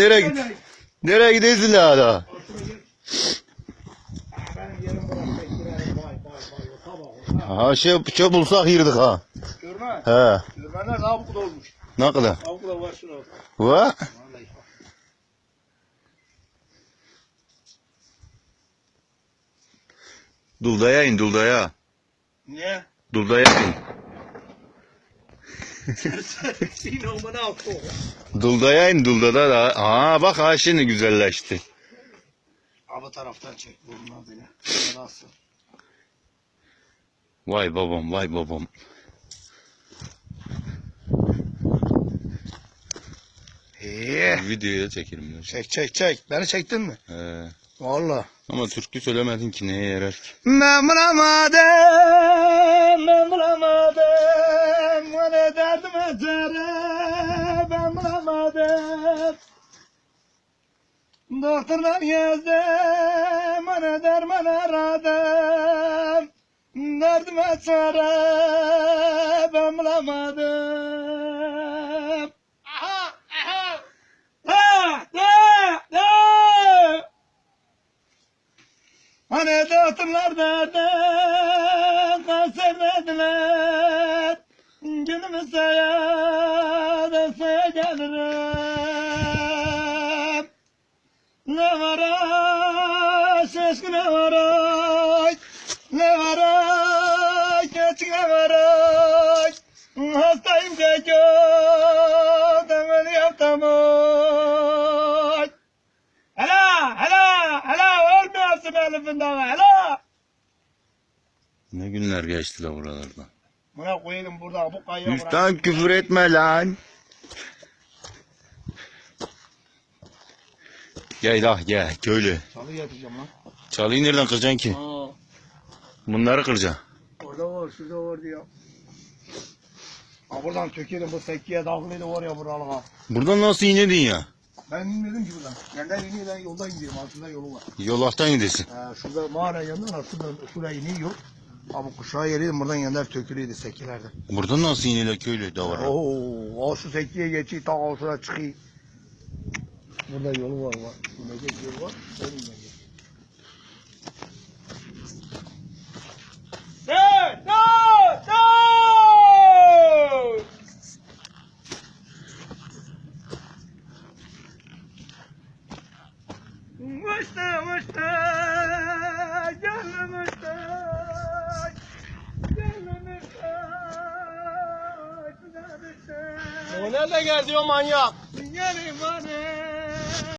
Nereye git? Nereye gidiyorsun hala? Ha şey şey bulsak yırdık ha. Görme. He. Görmenler daha bu kadar olmuş. Ne kadar? Daha bu kadar var şuna. Va? Duldaya in duldaya. Niye? Duldaya in. Yine o bana altı o. Duldaya in duldada da. Ha bak ha şimdi güzelleşti. Abi taraftan çek burnuna beni. Nasıl? Vay babam vay babam. İyi. Videoya çekelim. Çek çek çek. Beni çektin mi? He. Valla. Ama türkü söylemedin ki neye yarar ki? Ben bulamadım, ben bulamadım. Derdim ecere, ben bulamadım. Doktorlar gezdim, bana derman aradım. Derdime çare, ben bulamadım. Hani doktorlar derdi, kanser dediler. Günümüz saya, desteğe gelirim. Ne var ay, şaşkın ne var. Ne var ay, geç ne var ay. Hastayım çekiyor, demeli yaptım ay. Hala, hala, hala ölmüyorsun elifinden, hala. Ne günler geçti la buralardan. Buna koyalım burada bu kayaya bırak. Lütfen küfür etme lan. Gel lah gel köylü. Salı getireceğim lan. Çalıyı nereden kıracaksın ki? Aa, Bunları kıracaksın. orada var, şurada var diyor. Ha buradan tökelim bu sekkiye dağılıydı var ya buralığa. Buradan nasıl inedin ya? Ben inmedim ki buradan. Yerden iniyor ben yoldan gidiyorum altında yolu var. Yolaktan gidesin. Ee, şurada mağara yanından şuradan şuraya iniyor. Ha bu kuşağı yeriydim buradan yerler tökülüydü sekkilerden. Buradan nasıl inilir köylü davara? Oo, o şu sekkiye geçiyor ta o şuraya çıkıyor. Burada yolu var var. Burada yolu var. Önünden O nerede geldi o manyak? Dünya ne?